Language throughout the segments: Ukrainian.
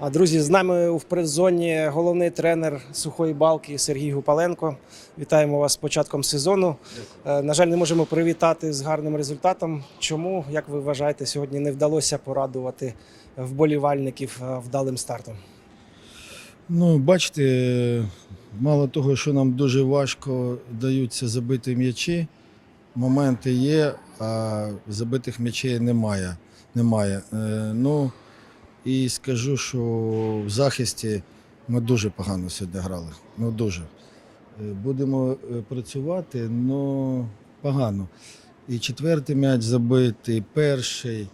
А, Друзі, з нами у предзоні головний тренер сухої балки Сергій Гупаленко. Вітаємо вас з початком сезону. Е, На жаль, не можемо привітати з гарним результатом. Чому, як ви вважаєте, сьогодні не вдалося порадувати вболівальників е, вдалим стартом? Ну, бачите, мало того, що нам дуже важко даються забити м'ячі, моменти є, а забитих м'ячей немає. немає. Е, ну, і скажу, що в захисті ми дуже погано сьогодні грали. Ну, дуже. Е, Будемо е, працювати, але погано. І четвертий м'яч забитий, перший,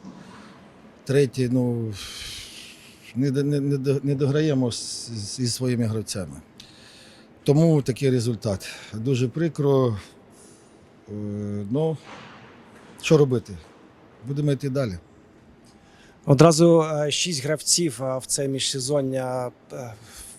третій, ну не, не, не, дограємо зі своїми гравцями. Тому такий результат. Дуже прикро. Е, Ну, що робити? Будемо йти далі. Одразу е, шість гравців е, в це міжсезоння е,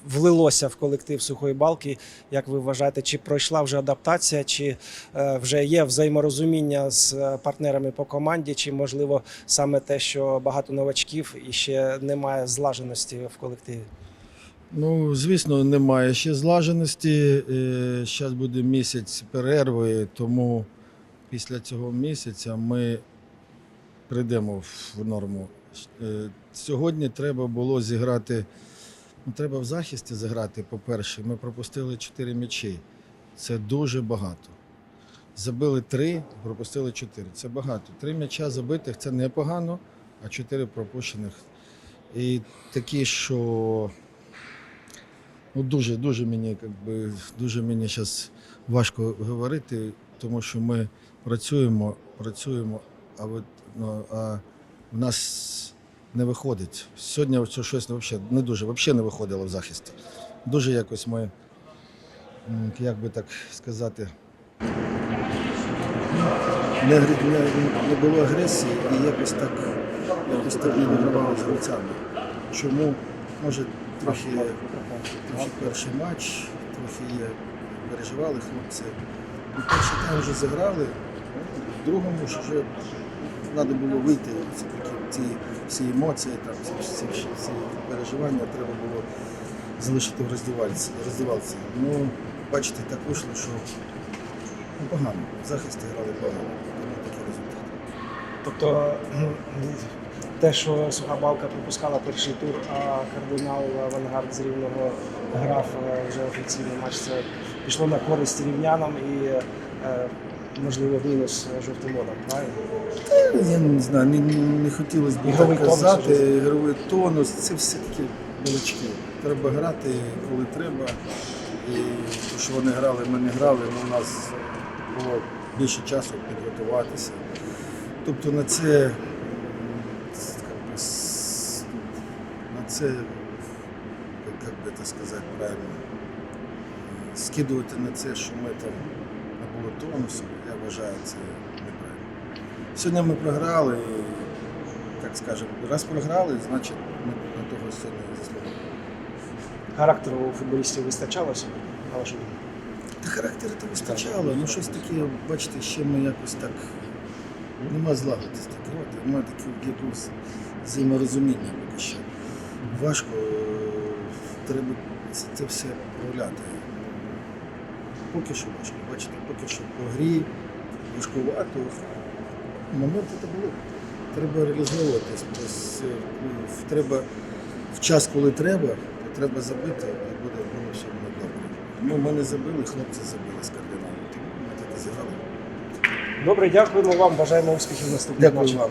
влилося в колектив сухої балки. Як ви вважаєте, чи пройшла вже адаптація, чи вже є взаєморозуміння з партнерами по команді, чи можливо саме те, що багато новачків і ще немає злаженості в колективі? Ну, звісно, немає ще злаженості. Зараз буде місяць перерви, тому після цього місяця ми прийдемо в норму. Е, Сьогодні треба було зіграти. Ну, треба в захисті зіграти, по-перше. Ми пропустили 4 м'ячі. Це дуже багато. Забили 3, пропустили 4. Це багато. Три м'яча забитих це непогано, а 4 пропущених. І такі, що Ну, дуже, дуже мені, как би, дуже мені зараз важко говорити, тому що ми працюємо, працюємо, а от ну, а в нас не виходить. Сьогодні щось вообще не дуже, взагалі не виходило в захисті. Дуже якось ми, як би так сказати, не, не, не було агресії і якось так, якось так не вигравали з гравцями. Чому? Може, трохи, трохи перший матч, трохи переживали хлопці. Ну, перший тайм вже зіграли, в другому ж вже треба було вийти. Ці, такі, всі емоції, там, ці, ці, ці, ці переживання треба було залишити в роздівальці. роздівалці. Ну, бачите, так вийшло, що ну, погано. В захисті грали погано. Тому такий результат. Тобто те, що суха балка пропускала перший тур, а кардинал Авангард з рівного грав вже офіційний матч, це пішло на користь рівнянам і е, можливо в мінус жовтимодам, правильно? Я не знаю, не, не хотілося б Ігровий так тонус казати. Ігровий тонус це все такі балачки. Треба грати, коли треба. І те, що вони грали, ми не грали, але у нас було більше часу підготуватися. Тобто на це, на це, як би це сказати правильно, скидувати на це, що ми там тонусу, я вважаю це неправильно. Сьогодні ми програли, так скажемо, раз програли, значить ми на того сьогодні заслуговуємо. Характеру у футболістів вистачало сьогодні, на вашу думку? Та характеру то вистачало, ну щось таке, бачите, ще ми якось так нема. От, нема такого якогось взаєморозуміння поки що. Важко, треба це, це все проявляти. Поки що важко, бачите, поки що по грі важкувато. Моменти то були. Треба реалізовуватись. Треба в час, коли треба, треба забити, і буде було все добре. Ну, ми не забили, хлопці забили з кардиналом. Ми так і зіграли. Добре, дякуємо вам. Бажаємо успіхів в наступних Дякую вам.